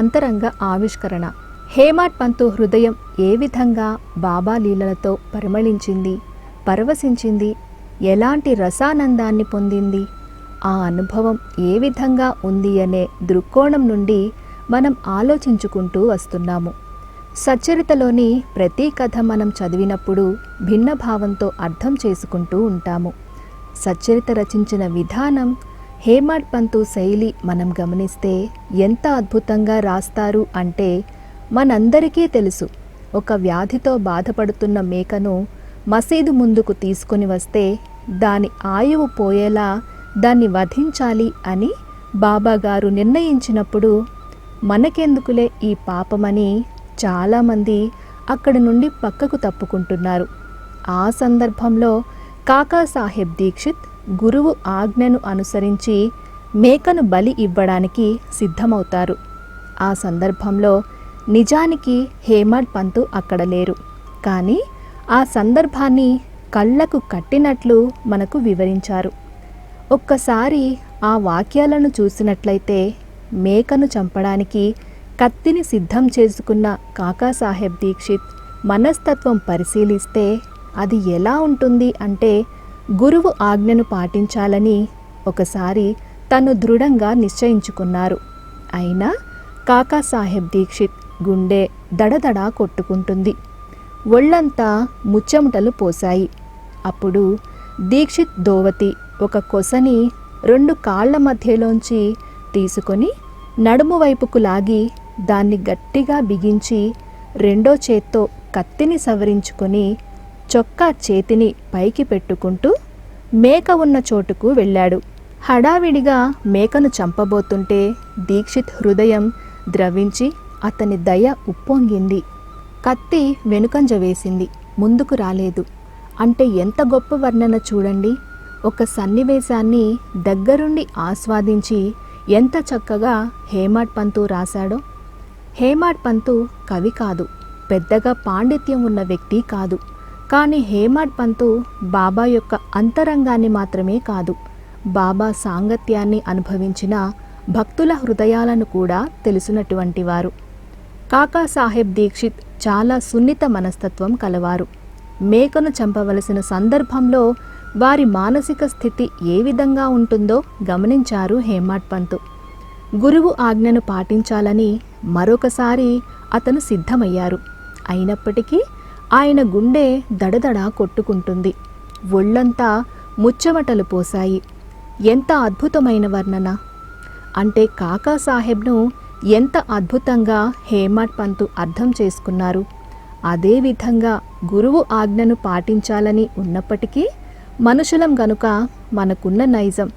అంతరంగ ఆవిష్కరణ. హేమాట్ పంతు హృదయం ఏ విధంగా బాబా లీలలతో పరిమళించింది పరవశించింది ఎలాంటి రసానందాన్ని పొందింది ఆ అనుభవం ఏ విధంగా ఉంది అనే దృక్కోణం నుండి మనం ఆలోచించుకుంటూ వస్తున్నాము. సచ్చరితలోని ప్రతి కథ మనం చదివినప్పుడు భిన్న భావంతో అర్థం చేసుకుంటూ ఉంటాము. సచ్చరిత రచించిన విధానం హేమాడ్ పంతు శైలి మనం గమనిస్తే ఎంత అద్భుతంగా రాస్తారు అంటే మనందరికీ తెలుసు. ఒక వ్యాధితో బాధపడుతున్న మేకను మసీదు ముందుకు తీసుకొని వస్తే దాని ఆయువు పోయేలా దాన్ని వధించాలి అని బాబాగారు నిర్ణయించినప్పుడు మనకెందుకులే ఈ పాపమని చాలామంది అక్కడి నుండి పక్కకు తప్పుకుంటున్నారు. ఆ సందర్భంలో కాకా సాహెబ్ దీక్షిత్ గురువు ఆజ్ఞను అనుసరించి మేకను బలి ఇవ్వడానికి సిద్ధమవుతారు. ఆ సందర్భంలో నిజానికి హేమడ్ పంతు అక్కడ లేరు. కానీ ఆ సందర్భాన్ని కళ్ళకు కట్టినట్లు మనకు వివరించారు. ఒక్కసారి ఆ వాక్యాలను చూసినట్లయితే మేకను చంపడానికి కత్తిని సిద్ధం చేసుకున్న కాకాసాహెబ్ దీక్షిత్ మనస్తత్వం పరిశీలిస్తే అది ఎలా ఉంటుంది అంటే గురువు ఆజ్ఞను పాటించాలని ఒకసారి తను దృఢంగా నిశ్చయించుకున్నారు. అయినా కాకాసాహెబ్ దీక్షిత్ గుండె దడదడా కొట్టుకుంటుంది. ఒళ్ళంతా ముచ్చమటలు పోశాయి. అప్పుడు దీక్షిత్ దోవతి ఒక కొసని రెండు కాళ్ళ మధ్యలోంచి తీసుకొని నడుము వైపుకు లాగి దాన్ని గట్టిగా బిగించి రెండో చేత్తో కత్తిని సవరించుకొని చొక్కా చేతిని పైకి పెట్టుకుంటూ మేక ఉన్న చోటుకు వెళ్ళాడు. హడావిడిగా మేకను చంపబోతుంటే దీక్షిత్ హృదయం ద్రవించి అతని దయ ఉప్పొంగింది. కత్తి వెనుకంజ వేసింది. ముందుకు రాలేదు. అంటే ఎంత గొప్ప వర్ణన చూడండి. ఒక సన్నివేశాన్ని దగ్గరుండి ఆస్వాదించి ఎంత చక్కగా హేమాడ్ పంతు రాశాడో. హేమాడ్ పంతు కవి కాదు. పెద్దగా పాండిత్యం ఉన్న వ్యక్తి కాదు. కానీ హేమాడ్ పంతు బాబా యొక్క అంతరంగాన్ని మాత్రమే కాదు బాబా సాంగత్యాన్ని అనుభవించిన భక్తుల హృదయాలను కూడా తెలిసినటువంటి వారు. కాకా సాహెబ్ దీక్షిత్ చాలా సున్నిత మనస్తత్వం కలవారు. మేకను చంపవలసిన సందర్భంలో వారి మానసిక స్థితి ఏ విధంగా ఉంటుందో గమనించారు హేమాడ్ పంతు. గురువు ఆజ్ఞను పాటించాలని మరొకసారి అతను సిద్ధమయ్యారు. అయినప్పటికీ ఆయన గుండె దడదడ కొట్టుకుంటుంది. ఒళ్ళంతా ముచ్చమటలు పోశాయి. ఎంత అద్భుతమైన వర్ణన. అంటే కాకా సాహెబ్ను ఎంత అద్భుతంగా హేమాడ్ పంతు అర్థం చేసుకున్నారు. అదేవిధంగా గురువు ఆజ్ఞను పాటించాలని ఉన్నప్పటికీ మనుషులం గనుక మనకున్న నైజం.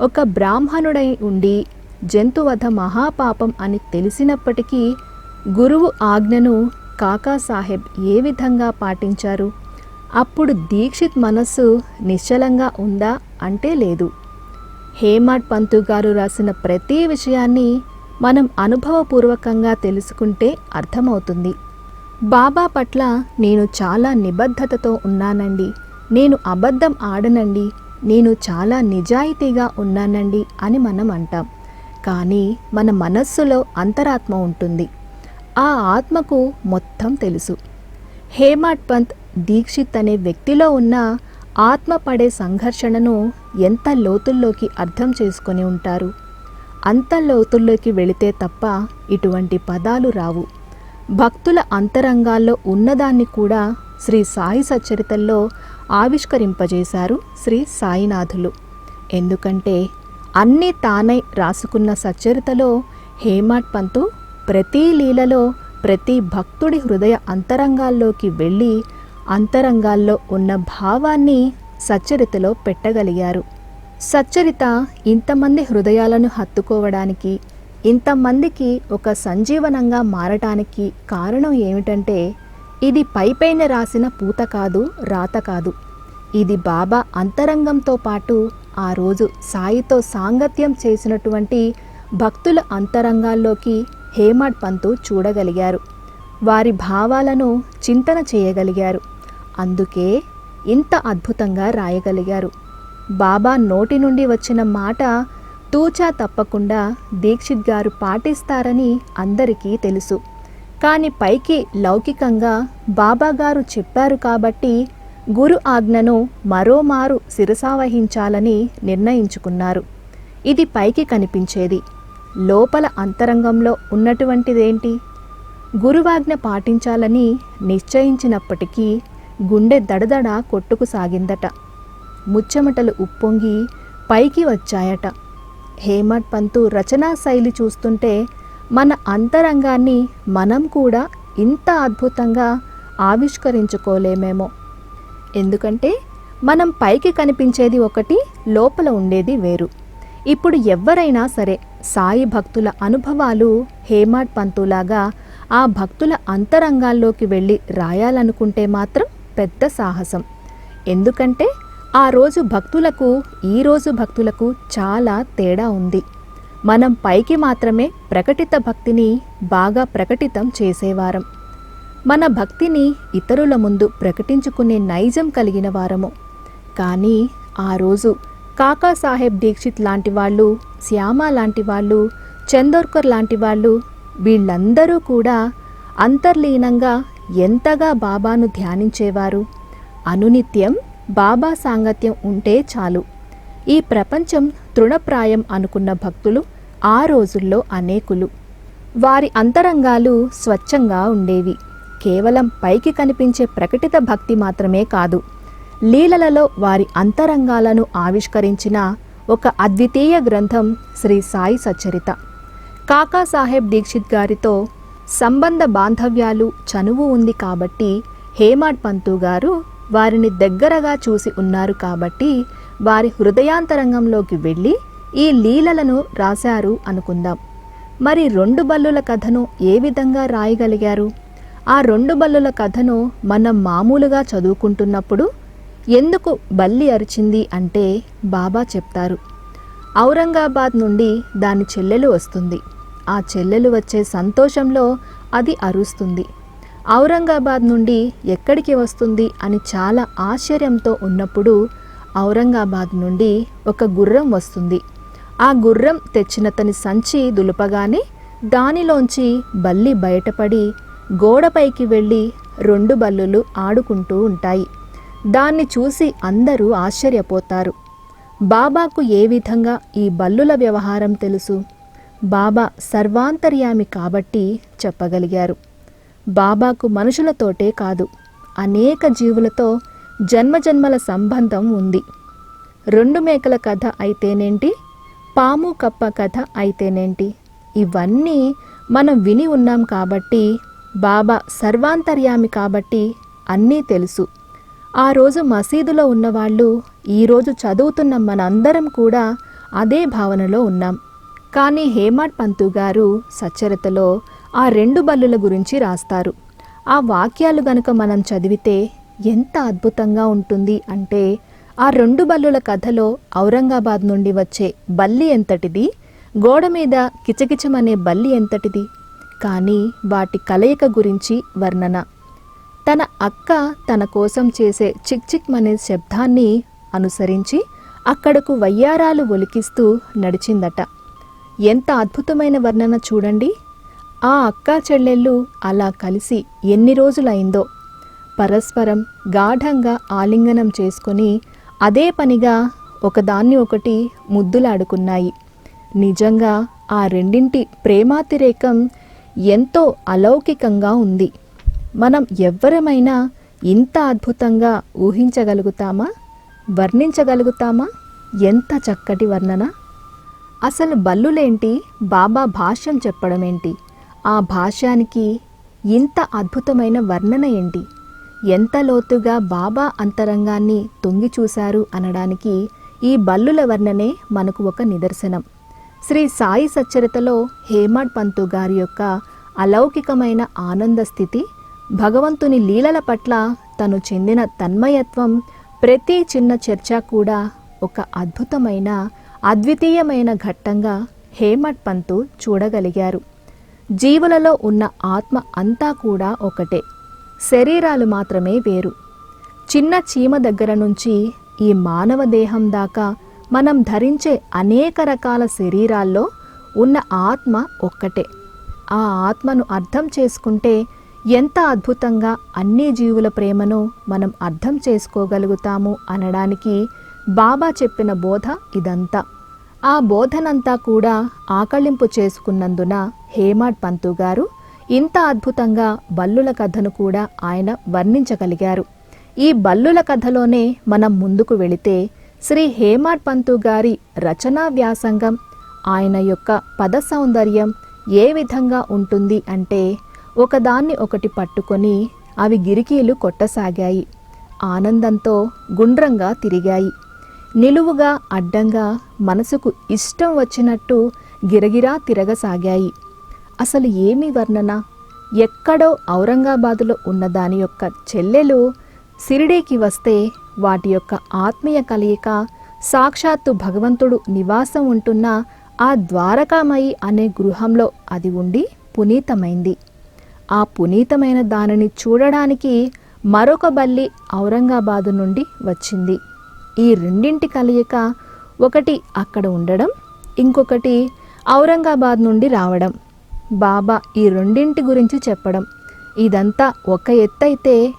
ఒక బ్రాహ్మణుడై ఉండి జంతువధ మహాపాపం అని తెలిసినప్పటికీ గురువు ఆజ్ఞను కాకా సాహెబ్ ఏ విధంగా పాటించారు? అప్పుడు దీక్షిత్ మనస్సు నిశ్చలంగా ఉందా అంటే లేదు. హేమాడ్ పంతు గారు రాసిన ప్రతి విషయాన్ని మనం అనుభవపూర్వకంగా తెలుసుకుంటే అర్థమవుతుంది. బాబా పట్ల నేను చాలా నిబద్ధతతో ఉన్నానండి. నేను అబద్ధం ఆడనండి. నేను చాలా నిజాయితీగా ఉన్నానండి అని మనం అంటాం. కానీ మన మనస్సులో అంతరాత్మ ఉంటుంది. ఆ ఆత్మకు మొత్తం తెలుసు. హేమాడ్ పంత్ దీక్షిత్ అనే వ్యక్తిలో ఉన్న ఆత్మ పడే సంఘర్షణను ఎంత లోతుల్లోకి అర్థం చేసుకొని ఉంటారు? అంత లోతుల్లోకి వెళితే తప్ప ఇటువంటి పదాలు రావు. భక్తుల అంతరంగాల్లో ఉన్నదాన్ని కూడా శ్రీ సాయి సచ్చరితల్లో ఆవిష్కరింపజేశారు శ్రీ సాయినాథులు. ఎందుకంటే అన్నీ తానై రాసుకున్న సచ్చరితలో హేమాట్ పంతు ప్రతి లీలలో ప్రతి భక్తుడి హృదయ అంతరంగాల్లోకి వెళ్ళి అంతరంగాల్లో ఉన్న భావాన్ని సచ్చరితలో పెట్టగలిగారు. సచ్చరిత ఇంతమంది హృదయాలను హత్తుకోవడానికి ఇంతమందికి ఒక సంజీవనంగా మారటానికి కారణం ఏమిటంటే ఇది పైపైన రాసిన పూత కాదు రాత కాదు. ఇది బాబా అంతరంగంతో పాటు ఆ రోజు సాయితో సాంగత్యం చేసినటువంటి భక్తుల అంతరంగాల్లోకి హేమాడ్ పంతు చూడగలిగారు. వారి భావాలను చింతన చేయగలిగారు. అందుకే ఇంత అద్భుతంగా రాయగలిగారు. బాబా నోటి నుండి వచ్చిన మాట తూచా తప్పకుండా దీక్షిత్ గారు పాటిస్తారని అందరికీ తెలుసు. కానీ పైకి లౌకికంగా బాబాగారు చెప్పారు కాబట్టి గురు ఆజ్ఞను మరోమారు శిరసావహించాలని నిర్ణయించుకున్నారు. ఇది పైకి కనిపించేది. లోపల అంతరంగంలో ఉన్నటువంటిదేంటి? గురువాజ్ఞ పాటించాలని నిశ్చయించినప్పటికీ గుండె దడదడ కొట్టుకు సాగిందట. ముచ్చెమటలు ఉప్పొంగి పైకి వచ్చాయట. హేమట్ పంతు రచనా శైలి చూస్తుంటే మన అంతరంగాన్ని మనం కూడా ఇంత అద్భుతంగా ఆవిష్కరించుకోలేమేమో. ఎందుకంటే మనం పైకి కనిపించేది ఒకటి లోపల ఉండేది వేరు. ఇప్పుడు ఎవరైనా సరే సాయి భక్తుల అనుభవాలు హేమాడ్ పంతులాగా ఆ భక్తుల అంతరంగాల్లోకి వెళ్ళి రాయాలనుకుంటే మాత్రం పెద్ద సాహసం. ఎందుకంటే ఆ రోజు భక్తులకు ఈ రోజు భక్తులకు చాలా తేడా ఉంది. మనం పైకి మాత్రమే ప్రకటిత భక్తిని బాగా ప్రకటితం చేసేవారం. మన భక్తిని ఇతరుల ముందు ప్రకటించుకునే నైజం కలిగిన వారము. కానీ ఆ రోజు కాకాసాహెబ్ దీక్షిత్ లాంటి వాళ్ళు శ్యామ లాంటి వాళ్ళు చందోర్కర్ లాంటి వాళ్ళు వీళ్ళందరూ కూడా అంతర్లీనంగా ఎంతగా బాబాను ధ్యానించేవారు. అనునిత్యం బాబా సాంగత్యం ఉంటే చాలు. ఈ ప్రపంచం తృణప్రాయం అనుకున్న భక్తులు ఆ రోజుల్లో అనేకులు. వారి అంతరంగాలు స్వచ్ఛంగా ఉండేవి. కేవలం పైకి కనిపించే ప్రకటిత భక్తి మాత్రమే కాదు. లీలలలో వారి అంతరంగాలను ఆవిష్కరించిన ఒక అద్వితీయ గ్రంథం శ్రీ సాయి సచ్చరిత. కాకాసాహెబ్ దీక్షిత్ గారితో సంబంధ బాంధవ్యాలు చనువు ఉంది కాబట్టి హేమాడ్ పంతు గారు వారిని దగ్గరగా చూసి ఉన్నారు కాబట్టి వారి హృదయాంతరంగంలోకి వెళ్ళి ఈ లీలలను రాశారు అనుకుందాం. మరి రెండు బల్లుల కథను ఏ విధంగా రాయగలిగారు? ఆ రెండు బల్లుల కథను మనం మామూలుగా చదువుకుంటున్నప్పుడు ఎందుకు బల్లి అరిచింది అంటే బాబా చెప్తారు. ఔరంగాబాద్ నుండి దాని చెల్లెలు వస్తుంది. ఆ చెల్లెలు వచ్చే సంతోషంలో అది అరుస్తుంది. ఔరంగాబాద్ నుండి ఎక్కడికి వస్తుంది అని చాలా ఆశ్చర్యంతో ఉన్నప్పుడు ఔరంగాబాద్ నుండి ఒక గుర్రం వస్తుంది. ఆ గుర్రం తెచ్చిన తని సంచి దులుపగానే దానిలోంచి బల్లి బయటపడి గోడపైకి వెళ్ళి రెండు బల్లులు ఆడుకుంటూ ఉంటాయి. దాన్ని చూసి అందరూ ఆశ్చర్యపోతారు. బాబాకు ఏ విధంగా ఈ బల్లుల వ్యవహారం తెలుసు? బాబా సర్వాంతర్యామి కాబట్టి చెప్పగలిగారు. బాబాకు మనుషులతోటే కాదు అనేక జీవులతో జన్మజన్మల సంబంధం ఉంది. రెండు మేకల కథ అయితేనేంటి? పాము కప్ప కథ అయితేనేంటి? ఇవన్నీ మనం విని ఉన్నాం కాబట్టి బాబా సర్వాంతర్యామి కాబట్టి అన్నీ తెలుసు. ఆ రోజు మసీదులో ఉన్నవాళ్ళు ఈరోజు చదువుతున్న మనందరం కూడా అదే భావనలో ఉన్నాం. కానీ హేమాడ్ పంతు గారు సచ్చరితలో ఆ రెండు బల్లుల గురించి రాస్తారు. ఆ వాక్యాలు గనుక మనం చదివితే ఎంత అద్భుతంగా ఉంటుంది అంటే ఆ రెండు బల్లుల కథలో ఔరంగాబాద్ నుండి వచ్చే బల్లి ఎంతటిది? గోడ మీద కిచకిచమనే బల్లి ఎంతటిది? కానీ వాటి కలయిక గురించి వర్ణన. తన అక్క తన కోసం చేసే చిక్ చిక్ మనే శబ్దాన్ని అనుసరించి అక్కడకు వయ్యారాలు ఒలికిస్తూ నడిచిందట. ఎంత అద్భుతమైన వర్ణన చూడండి. ఆ అక్క చెల్లెళ్ళు అలా కలిసి ఎన్ని రోజులైందో. పరస్పరం గాఢంగా ఆలింగనం చేసుకొని అదే పనిగా ఒకదాన్ని ఒకటి ముద్దులాడుకున్నాయి. నిజంగా ఆ రెండింటి ప్రేమాతిరేకం ఎంతో అలౌకికంగా ఉంది. మనం ఎవ్వరమైనా ఇంత అద్భుతంగా ఊహించగలుగుతామా? వర్ణించగలుగుతామా? ఎంత చక్కటి వర్ణన? అసలు బల్లులేంటి? బాబా భాష్యం చెప్పడమేంటి? ఆ భాష్యానికి ఇంత అద్భుతమైన వర్ణన ఏంటి? ఎంత లోతుగా బాబా అంతరంగాన్ని తొంగి చూశారు అనడానికి ఈ బల్లుల వర్ణనే మనకు ఒక నిదర్శనం. శ్రీ సాయి సచ్చరితలో హేమాడ్ పంతు గారి యొక్క అలౌకికమైన ఆనంద స్థితి భగవంతుని లీలల పట్ల తను చెందిన తన్మయత్వం ప్రతి చిన్న చర్చ కూడా ఒక అద్భుతమైన అద్వితీయమైన ఘట్టంగా హేమట్ పంతు చూడగలిగారు. జీవులలో ఉన్న ఆత్మ అంతా కూడా ఒకటే. శరీరాలు మాత్రమే వేరు. చిన్న చీమ దగ్గర నుంచి ఈ మానవ దేహం దాకా మనం ధరించే అనేక రకాల శరీరాల్లో ఉన్న ఆత్మ ఒక్కటే. ఆ ఆత్మను అర్థం చేసుకుంటే ఎంత అద్భుతంగా అన్ని జీవుల ప్రేమను మనం అర్థం చేసుకోగలుగుతాము అనడానికి బాబా చెప్పిన బోధ ఇదంతా. ఆ బోధనంతా కూడా ఆకళింపు చేసుకున్నందున హేమాడ్ పంతు గారు ఇంత అద్భుతంగా బల్లుల కథను కూడా ఆయన వర్ణించగలిగారు. ఈ బల్లుల కథలోనే మనం ముందుకు వెళితే శ్రీ హేమాడ్ పంతు గారి రచనా వ్యాసంగం ఆయన యొక్క పద సౌందర్యం ఏ విధంగా ఉంటుంది అంటే ఒకదాన్ని ఒకటి పట్టుకొని అవి గిరికీలు కొట్టసాగాయి. ఆనందంతో గుండ్రంగా తిరిగాయి. నిలువుగా అడ్డంగా మనసుకు ఇష్టం వచ్చినట్టు గిరగిరా తిరగసాగాయి. అసలు ఏమి వర్ణన? ఎక్కడో ఔరంగాబాదులో ఉన్న దాని యొక్క చెల్లెలు సిరిడీకి వస్తే వాటి యొక్క ఆత్మీయ కలయిక సాక్షాత్తు భగవంతుడు నివాసం ఉంటున్న ఆ ద్వారకామయి అనే గృహంలో అది ఉండి పునీతమైంది. ఆ పునీతమైన దానిని చూడడానికి మరొక బల్లి ఔరంగాబాదు నుండి వచ్చింది. ఈ రెండింటి కలయిక ఒకటి అక్కడ ఉండడం ఇంకొకటి ఔరంగాబాద్ నుండి రావడం. బాబా ఈ రెండింటి గురించి చెప్పడం. ఇదంతా ఒక ఎత్తైతే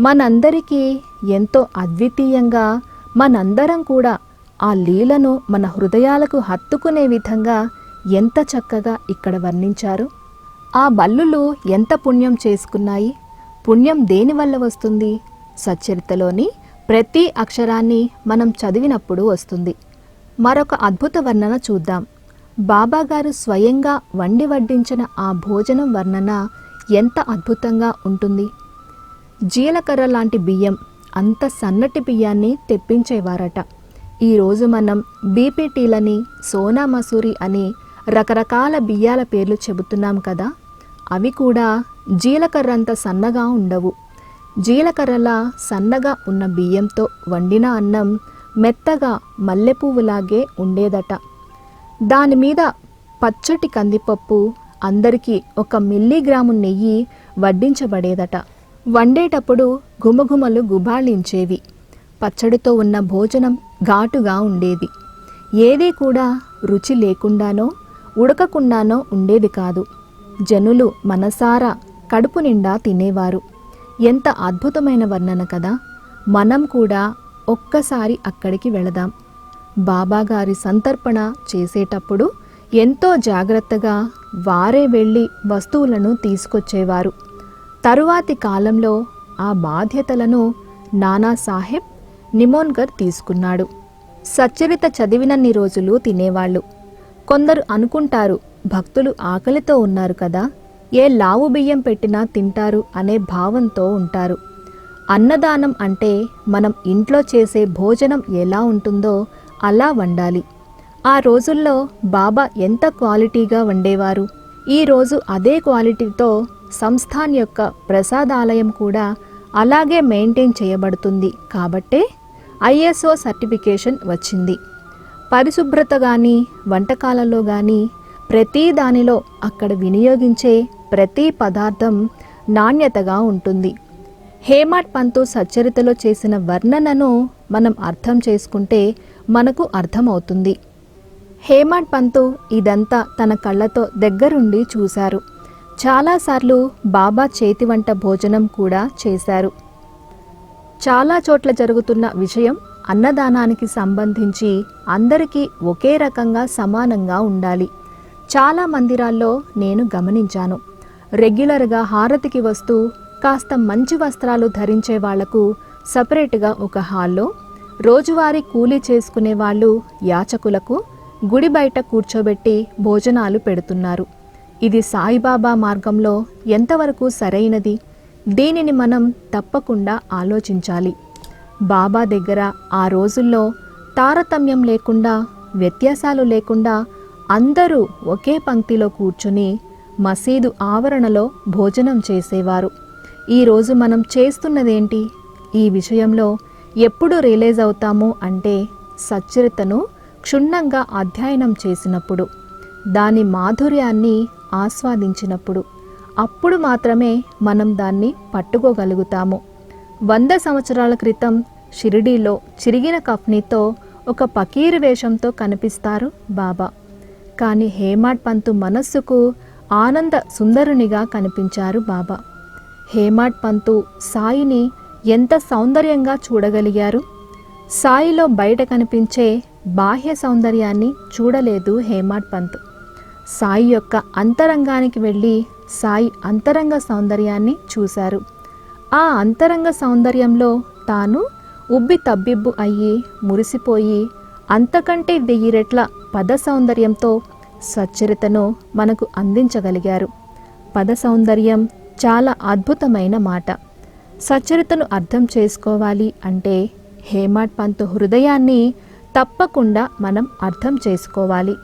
మనందరికీ ఎంతో అద్వితీయంగా మనందరం కూడా ఆ లీలను మన హృదయాలకు హత్తుకునే విధంగా ఎంత చక్కగా ఇక్కడ వర్ణించారు. ఆ బల్లులు ఎంత పుణ్యం చేసుకున్నాయి? పుణ్యం దేనివల్ల వస్తుంది? సచ్చరితలోని ప్రతి అక్షరాన్ని మనం చదివినప్పుడు వస్తుంది. మరొక అద్భుత వర్ణన చూద్దాం. బాబాగారు స్వయంగా వండి వడ్డించిన ఆ భోజనం వర్ణన ఎంత అద్భుతంగా ఉంటుంది. జీలకర్ర లాంటి బియ్యం అంత సన్నటి బియ్యాన్ని తెప్పించేవారట. ఈరోజు మనం బీపీటీలని సోనా మసూరి అని రకరకాల బియ్యాల పేర్లు చెబుతున్నాం కదా. అవి కూడా జీలకర్ర అంత సన్నగా ఉండవు. జీలకర్రలా సన్నగా ఉన్న బియ్యంతో వండిన అన్నం మెత్తగా మల్లెపువ్వులాగే ఉండేదట. దాని మీద పచ్చటి కందిపప్పు అందరికీ ఒక మిల్లీగ్రాము నెయ్యి వడ్డించబడేదట. వండేటప్పుడు గుమగుమలు గుబాళించేవి. పచ్చడితో ఉన్న భోజనం ఘాటుగా ఉండేది. ఏదీ కూడా రుచి లేకుండానో ఉడకకుండానో ఉండేది కాదు. జనులు మనసారా కడుపు నిండా తినేవారు. ఎంత అద్భుతమైన వర్ణన కదా! మనం కూడా ఒక్కసారి అక్కడికి వెళదాం. బాబాగారి సంతర్పణ చేసేటప్పుడు ఎంతో జాగ్రత్తగా వారే వెళ్ళి వస్తువులను తీసుకొచ్చేవారు. తరువాతి కాలంలో ఆ బాధ్యతలను నానా సాహెబ్ నిమోన్గర్ తీసుకున్నాడు. సచ్చరిత చదివినన్ని రోజులు తినేవాళ్ళు. కొందరు అనుకుంటారు భక్తులు ఆకలితో ఉన్నారు కదా ఏ లావు బియ్యం పెట్టినా తింటారు అనే భావంతో ఉంటారు. అన్నదానం అంటే మనం ఇంట్లో చేసే భోజనం ఎలా ఉంటుందో అలా వండాలి. ఆ రోజుల్లో బాబా ఎంత క్వాలిటీగా వండేవారు? ఈరోజు అదే క్వాలిటీతో సంస్థాన్ యొక్క ప్రసాదాలయం కూడా అలాగే మెయింటైన్ చేయబడుతుంది కాబట్టే ఐఎస్ఓ సర్టిఫికేషన్ వచ్చింది. పరిశుభ్రత కానీ వంటకాలలో కానీ ప్రతి దానిలో అక్కడ వినియోగించే ప్రతి పదార్థం నాణ్యతగా ఉంటుంది. హేమాట్ పంతు సచ్చరితలో చేసిన వర్ణనను మనం అర్థం చేసుకుంటే మనకు అర్థమవుతుంది. హేమాడ్ పంతు ఇదంతా తన కళ్ళతో దగ్గరుండి చూశారు. చాలాసార్లు బాబా చేతి వంట భోజనం కూడా చేశారు. చాలా చోట్ల జరుగుతున్న విషయం అన్నదానానికి సంబంధించి అందరికీ ఒకే రకంగా సమానంగా ఉండాలి. చాలా మందిరాల్లో నేను గమనించాను. రెగ్యులర్గా హారతికి వస్తూ కాస్త మంచి వస్త్రాలు ధరించే వాళ్ళకు సపరేట్గా ఒక హాల్లో రోజువారీ కూలీ చేసుకునే వాళ్ళు యాచకులకు గుడి బయట కూర్చోబెట్టి భోజనాలు పెడుతున్నారు. ఇది సాయిబాబా మార్గంలో ఎంతవరకు సరైనది? దీనిని మనం తప్పకుండా ఆలోచించాలి. బాబా దగ్గర ఆ రోజుల్లో తారతమ్యం లేకుండా వ్యత్యాసాలు లేకుండా అందరూ ఒకే పంక్తిలో కూర్చుని మసీదు ఆవరణలో భోజనం చేసేవారు. ఈరోజు మనం చేస్తున్నదేంటి? ఈ విషయంలో ఎప్పుడు రియలైజ్ అవుతాము అంటే సచ్చరితను క్షుణ్ణంగా అధ్యయనం చేసినప్పుడు దాని మాధుర్యాన్ని ఆస్వాదించినప్పుడు అప్పుడు మాత్రమే మనం దాన్ని పట్టుకోగలుగుతాము. వంద సంవత్సరాల క్రితం షిరిడీలో చిరిగిన కఫ్నీతో ఒక పకీరు వేషంతో కనిపిస్తారు బాబా. కానీ హేమాడ్ పంతు మనస్సుకు ఆనంద సుందరునిగా కనిపించారు బాబా. హేమాడ్ పంతు సాయిని ఎంత సౌందర్యంగా చూడగలిగారు? సాయిలో బయట కనిపించే బాహ్య సౌందర్యాన్ని చూడలేదు హేమాడ్ పంత్. సాయి యొక్క అంతరంగానికి వెళ్ళి సాయి అంతరంగ సౌందర్యాన్ని చూశారు. ఆ అంతరంగ సౌందర్యంలో తాను ఉబ్బి తబ్బిబ్బు అయ్యి మురిసిపోయి అంతకంటే వెయ్యి రెట్ల పద సౌందర్యంతో సచ్చరితను మనకు అందించగలిగారు. పద సౌందర్యం చాలా అద్భుతమైన మాట. సచ్చరితను అర్థం చేసుకోవాలి అంటే హేమాడ్ పంత్ హృదయాన్ని తప్పకుండా మనం అర్థం చేసుకోవాలి.